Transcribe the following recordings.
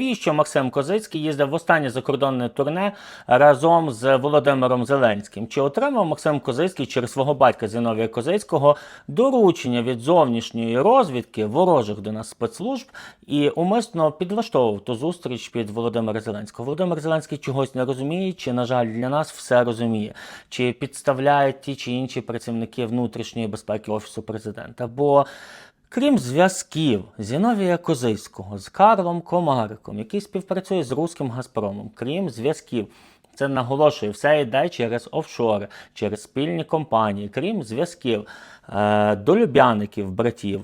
Навіщо Максим Козицький їздив в останнє закордонне турне разом з Володимиром Зеленським? Чи отримав Максим Козицький через свого батька Зіновія Козицького доручення від зовнішньої розвідки ворожих до нас спецслужб і умисно підлаштовував ту зустріч під Володимира Зеленського? Володимир Зеленський чогось не розуміє, чи, на жаль, для нас все розуміє, чи підставляють ті чи інші працівники внутрішньої безпеки Офісу президента? Бо Крім зв'язків Зіновія Козицького з Карлом Комариком, який співпрацює з руським Газпромом, крім зв'язків, це наголошую, все йде через офшори, через спільні компанії, крім зв'язків е, долюбяників, братів.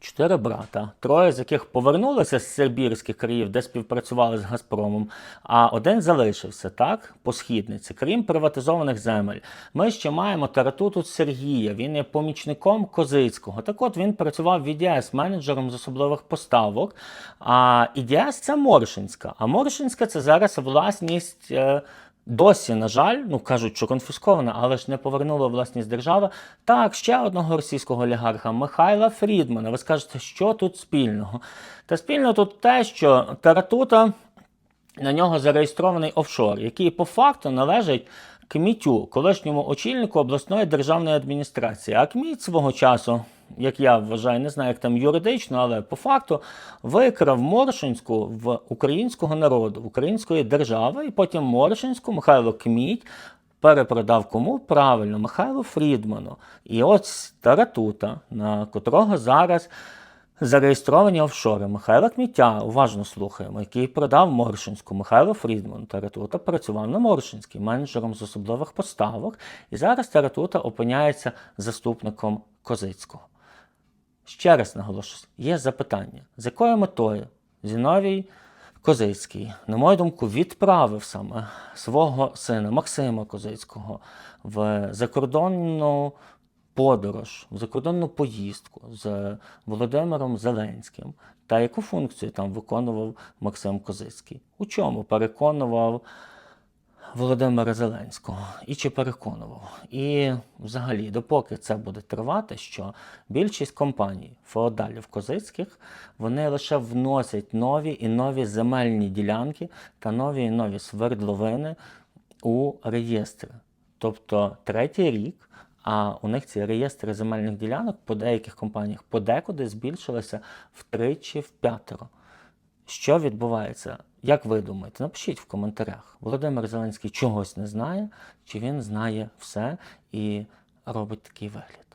Чотири брата, троє з яких повернулися з Сибірських країв, де співпрацювали з Газпромом, а один залишився так по східниці, крім приватизованих земель. Ми ще маємо Таратуту Сергія. Він є помічником Козицького. Так от він працював в ІДС менеджером з особливих поставок. А ІДС це Моршинська. А Моршинська це зараз власність. Досі, на жаль, ну кажуть, що конфіскована, але ж не повернула власність держави. Так, ще одного російського олігарха Михайла Фрідмана. Ви скажете, що тут спільного? Та спільно тут те, що Таратута на нього зареєстрований офшор, який по факту належить Кмітю, колишньому очільнику обласної державної адміністрації. А Кміт свого часу, як я вважаю, не знаю, як там юридично, але по факту викрав Моршинську в українського народу, української держави, і потім Моршинську Михайло Кміть перепродав кому правильно Михайлу Фрідману. І от Таратута, на котрого зараз зареєстровані офшори Михайла Кміття, уважно слухаємо, який продав Моршинську Михайло Фрідман. Таратута працював на Моршинській менеджером з особливих поставок, і зараз Таратута опиняється заступником Козицького. Ще раз наголошую, є запитання, з якою метою Зіновій Козицький, на мою думку, відправив саме свого сина Максима Козицького в закордонну подорож, в закордонну поїздку з Володимиром Зеленським. Та яку функцію там виконував Максим Козицький? У чому переконував Володимира Зеленського і чи переконував. І взагалі, допоки це буде тривати, що більшість компаній феодалів козицьких вони лише вносять нові і нові земельні ділянки та нові і нові свердловини у реєстри. Тобто третій рік, а у них ці реєстри земельних ділянок по деяких компаніях подекуди збільшилися втричі в п'ятеро. Що відбувається? Як ви думаєте? Напишіть в коментарях. Володимир Зеленський чогось не знає, чи він знає все і робить такий вигляд.